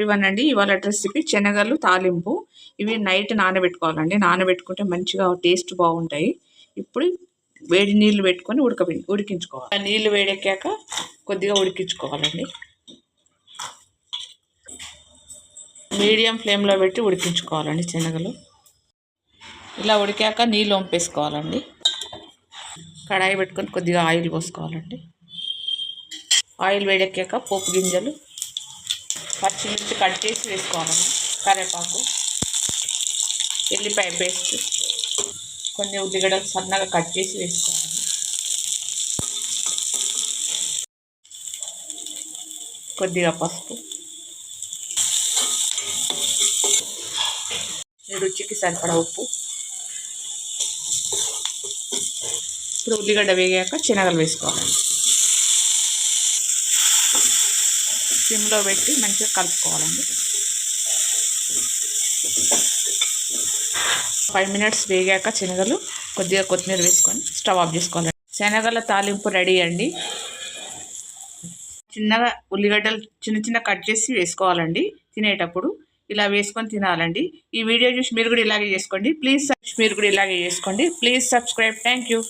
ఇవ్వనండి ఇవాళ రెసిపీ శనగలు తాలింపు. ఇవి నైట్ నానబెట్టుకోవాలండి. నానబెట్టుకుంటే మంచిగా టేస్ట్ బాగుంటాయి. ఇప్పుడు వేడి నీళ్ళు పెట్టుకొని ఉడక ఉడికించుకోవాలి. నీళ్ళు వేడెక్కాక కొద్దిగా ఉడికించుకోవాలండి. మీడియం ఫ్లేమ్లో పెట్టి ఉడికించుకోవాలండి శనగలు. ఇలా ఉడికాక నీళ్ళు వంపేసుకోవాలండి. కడాయి పెట్టుకొని కొద్దిగా ఆయిల్ పోసుకోవాలండి. ఆయిల్ వేడెక్కాక పోపు గింజలు పచ్చిమిర్చి కట్ చేసి వేసుకోవాలి. కరివేపాకు ఎల్లిపాయ పేస్ట్ కొన్ని ఉల్లిగడ్డలు సన్నగా కట్ చేసి వేసుకోవాలి. కొద్దిగా పసుపు. రుచికి సరిపడా ఉప్పు. ఇప్పుడు ఉల్లిగడ్డ వేగాక శనగలు వేసుకోవాలండి సిమ్లో పెట్టి మంచిగా కలుపుకోవాలండి. ఫైవ్ మినిట్స్ వేగాక శనగలు కొద్దిగా కొత్తిమీర వేసుకొని స్టవ్ ఆఫ్ చేసుకోవాలి శనగల తాలింపు రెడీ అండి. చిన్నగా ఉల్లిగడ్డలు చిన్న చిన్న కట్ చేసి వేసుకోవాలండి తినేటప్పుడు. ఇలా వేసుకొని తినాలండి. ఈ వీడియో చూసి మీరు కూడా ఇలాగే చేసుకోండి. ప్లీజ్ మీరు కూడా ఇలాగే చేసుకోండి. Please subscribe. Thank you.